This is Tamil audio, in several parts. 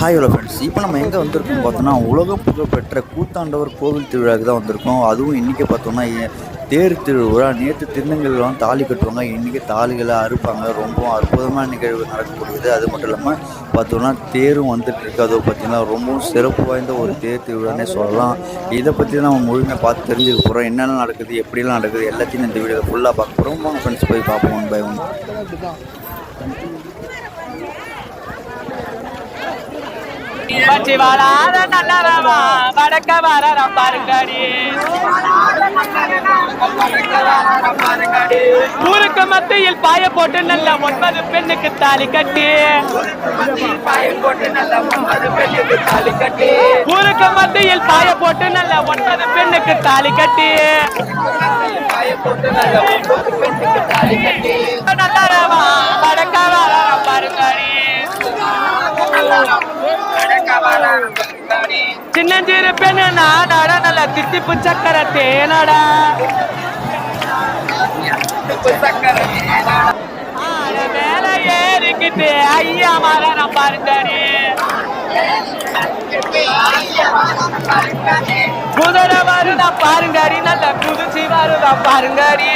ஹாய் ஹலோ ஃப்ரெண்ட்ஸ் இப்போ நம்ம எங்கே வந்திருக்கோம் பார்த்தோன்னா உலகம் புகழ்பெற்ற கூத்தாண்டவர் கோவில் திருவிழாவுக்கு தான் வந்திருக்கோம். அதுவும் இன்றைக்கி பார்த்தோம்னா தேர் திருவிழா. நேற்று திருநங்கைகள்லாம் தாலி கட்டுவாங்க. இன்றைக்கி தாலிகளை அறுப்பாங்க. ரொம்ப அற்புதமான நிகழ்வு நடக்கக்கூடியது. அது மட்டும் இல்லாமல் பார்த்தோம்னா தேரும் வந்துட்டு இருக்கு. அது பார்த்திங்கன்னா ரொம்பவும் சிறப்பு வாய்ந்த ஒரு தேர் திருவிழானே சொல்லலாம். இதை பற்றி நம்ம முழுமையாக பார்த்து தெரிஞ்சுக்க போகிறோம் என்னென்ன நடக்குது எப்படிலாம் நடக்குது எல்லாத்தையும் இந்த வீடியோவில் ஃபுல்லாக பார்க்க போகிறோம் ஃப்ரெண்ட்ஸ் போய் பார்ப்போம். பை ஒன் பச்சி வாழாத நல்லவமா? வடக்க வரம் பாருங்கடி. ஊருக்கு மத்தியில் பாய போட்டு நல்ல ஒன்பது பெண்ணுக்கு தாலி கட்டி. ஊருக்கு மத்தியில் பாய போட்டு நல்ல ஒன்பது பெண்ணுக்கு தாலி கட்டி. நல்லவமா? வடக்க வரம் பாருங்கடி. சின்னஞ்சிறு பெண்ணு நாடாட நல்ல தித்திப்பு சக்கர தேனடா மேல ஏறிக்கிட்டு ஐயா மரம் பாருந்தாரு குதிரை வருதா பாருங்காரி நல்ல குதிச்சு வருதா பாருங்கடி.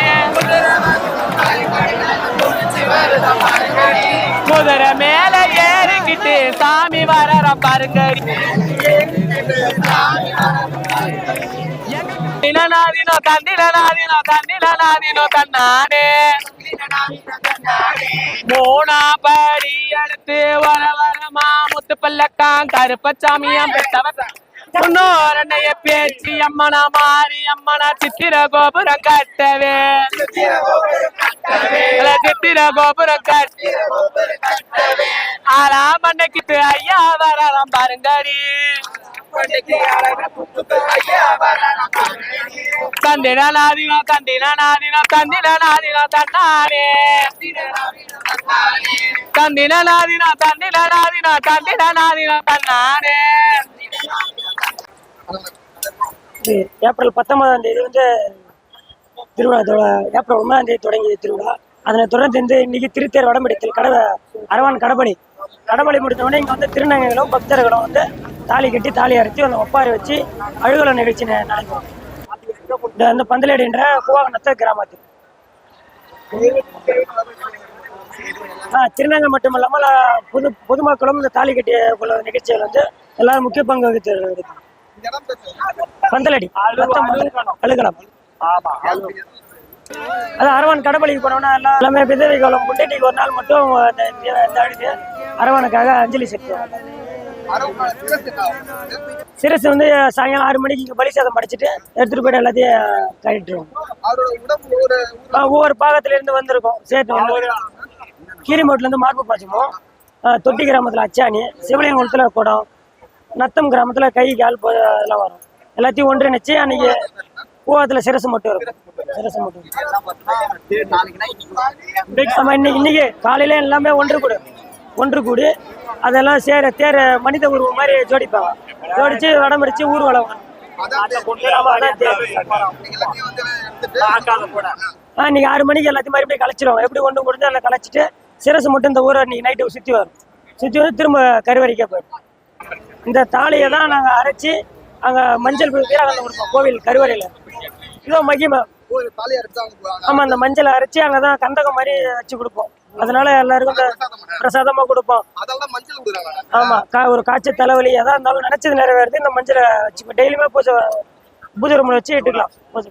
குதிரை மேல ஏறிக்கிட்டு சாமி வர பாருங்கடி தினநாதினோ தந்திரநாதினோ தந்திரநாதினோ தன்னானே மூணா படி அடுத்து வர வரமா முத்து பல்லக்கான் கருப்பசாமியம் பெற்றவர் முன்னோரண்ணைய பேச்சு அம்மனா மாறி அம்மனா சித்திர கோபுரம் கட்டவே. இல்ல, கோபுரம் கட்ட ஆறா மண்டைக்கிட்டு ஐயா வரலாம் பாருங்கடி தந்திர நாதினோ தந்திர நாதினோ தந்திர நாதினோ தன்னானே தந்திர நாதினோ தந்திர நாதினோ தந்திர நாதினோ தன்னானே ஏப்ரல் பத்தொன்பதாம் தேதி வந்து திருவிழா ஏப்ரல் ஒன்பதாம் தேதி தொடங்கிய திருவிழா. அதனை தொடர்ந்து வந்து இன்னைக்கு திருத்தேர் வடம்பிடித்தல் கடவை அரவான் கடபடி கடபடி முடித்த உடனே இங்கே வந்து திருநங்கைகளும் பக்தர்களும் வந்து தாலி கட்டி தாலி அரைச்சி அந்த ஒப்பாரி வச்சு அழுகல நிகழ்ச்சி ந- அந்த இந்த வந்து பந்தலேடுன்ற கூவாகநத்த கிராமத்தில் ஆ திருநங்கை மட்டும் இல்லாமல் பொது பொதுமக்களும் இந்த தாலி கட்டிய உள்ள நிகழ்ச்சிகள் வந்து எல்லாரும் முக்கிய பங்கு வகித்து பந்தலடி அழுகலாம். அது அரவான் கடப்பலிக்கு போனோம்னா எல்லாம் எல்லாமே விதவை காலம் கொண்டு இன்னைக்கு ஒரு நாள் மட்டும் அழுது அரவானுக்காக அஞ்சலி செலுத்துவாங்க. சிரசு வந்து சாயங்காலம் ஆறு மணிக்கு இங்கே பலி சாதம் படிச்சுட்டு எடுத்துட்டு போயிட்டு எல்லாத்தையும் கழிட்டுருவோம் ஆ, ஒவ்வொரு பாகத்துல இருந்து வந்திருக்கோம். சேர்த்து கீரிமோட்ல இருந்து மார்பு பாய்ச்சமும் தொட்டி கிராமத்துல அச்சாணி சிவலியங்குளத்துல குடம் நத்தம் கிராமத்துல கை கால் அதெல்லாம் வரும். எல்லாத்தையும் ஒன்றிணைச்சு அன்னைக்கு கூவத்துல சிரசு மட்டும் இருக்கும். சிரசு மட்டும் நம்ம இன்னைக்கு இன்னைக்கு காலையில எல்லாமே ஒன்று கூடு. ஒன்று கூடி. அதெல்லாம் சேர தேர மனித உருவம் மாதிரி ஜோடிப்பாங்க. ஜோடிச்சு வடமடிச்சு ஊர்வலம். இன்னைக்கு ஆறு மணிக்கு எல்லாத்தையும் மறுபடியும் கலைச்சிருவோம் எப்படி ஒன்று கொடுத்து எல்லாம் கலைச்சிட்டு சிரசு மட்டும் இந்த ஊரை இன்னைக்கு நைட்டு சுற்றி வரும். சுற்றி வந்து திரும்ப கருவறைக்கே போயிடும். இந்த தாலியை தான் நாங்கள் அரைச்சி அங்கே மஞ்சள் வீராகந்தம் கொடுப்போம் கோவில் கருவறையில். இதோ மகிமை. ஆமாம் அந்த மஞ்சளை அரைச்சி அங்கே தான் கந்தகம் மாதிரி வச்சு கொடுப்போம். அதனால எல்லாருக்கும் இந்த பிரசாதமாக கொடுப்போம். ஆமா கா- ஒரு காய்ச்சல் தலைவலி எதா இருந்தாலும் நினைச்சது நிறைவேறுது. இந்த மஞ்சளை வச்சு டெய்லியுமே பூஜை பூஜை ரூம்ல வச்சு இட்டுக்கலாம். பூஜை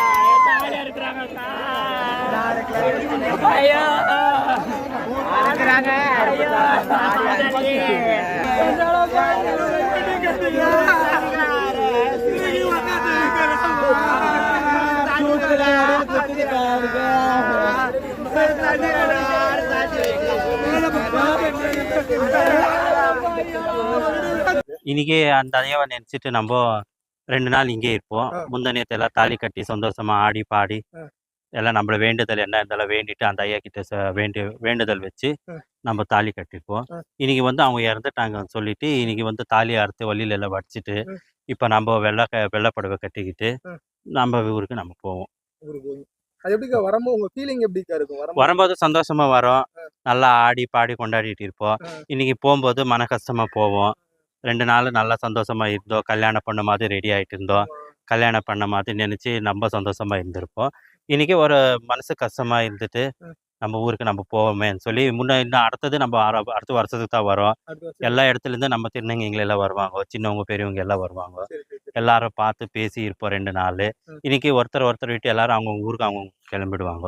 ஐயோ. இருக்கிறாங்க. இன்னைக்கு அந்த ஐயாவை நினைச்சிட்டு நம்ம ரெண்டு நாள் இங்கே இருப்போம் ஆ. முந்தா எல்லாம் தாலி கட்டி சந்தோஷமா ஆடி பாடி. எல்லாம் நம்மள வேண்டுதல் என்ன இருந்தாலும் வேண்டிட்டு அந்த ஐயா கிட்ட வேண்டி வேண்டுதல் வச்சு. நம்ம தாலி கட்டிப்போம். இன்னைக்கு வந்து அவங்க இறந்துட்டாங்கன்னு சொல்லிட்டு இன்னைக்கு வந்து தாலி அறுத்து வழியில எல்லாம் வடிச்சிட்டு. இப்போ நம்ம வெள்ளை க- வெள்ளைப்படவை கட்டிக்கிட்டு. நம்ம ஊருக்கு நம்ம போவோம். அது எப்படிக்கா வரும்போது உங்க ஃபீலிங் எப்படிக்கா இருக்கும் வரும்போது சந்தோஷமா வரோம் நல்லா ஆடி பாடி கொண்டாடிட்டு இருப்போம். இன்னைக்கு போகும்போது மன கஷ்டமா போவோம் ரெண்டு நாள் நல்லா சந்தோஷமா இருந்தோம். கல்யாணம் பண்ண மாதிரி ரெடி ஆயிட்டு இருந்தோம். கல்யாணம் பண்ண மாதிரி நினைச்சு நம்ம சந்தோஷமா இருந்திருப்போம். இன்னைக்கு ஒரு மனசு கஷ்டமா இருந்துட்டு. நம்ம ஊருக்கு நம்ம போவோமேன்னு சொல்லி முன்ன இன்னும் அடுத்தது நம்ம அடுத்த வருஷத்துக்கு தான் வரோம். எல்லா இடத்துல இருந்து நம்ம திருநங்கைங்க எல்லாம் வருவாங்க. சின்னவங்க பெரியவங்க எல்லாம் வருவாங்க. எல்லாரும் பார்த்து பேசி இருப்போம் ரெண்டு நாள். ம். இன்னைக்கு ஒருத்தர் ஒருத்தர் விட்டு எல்லாரும் அவங்க ஊருக்கு அவங்க கிளம்பிடுவாங்க.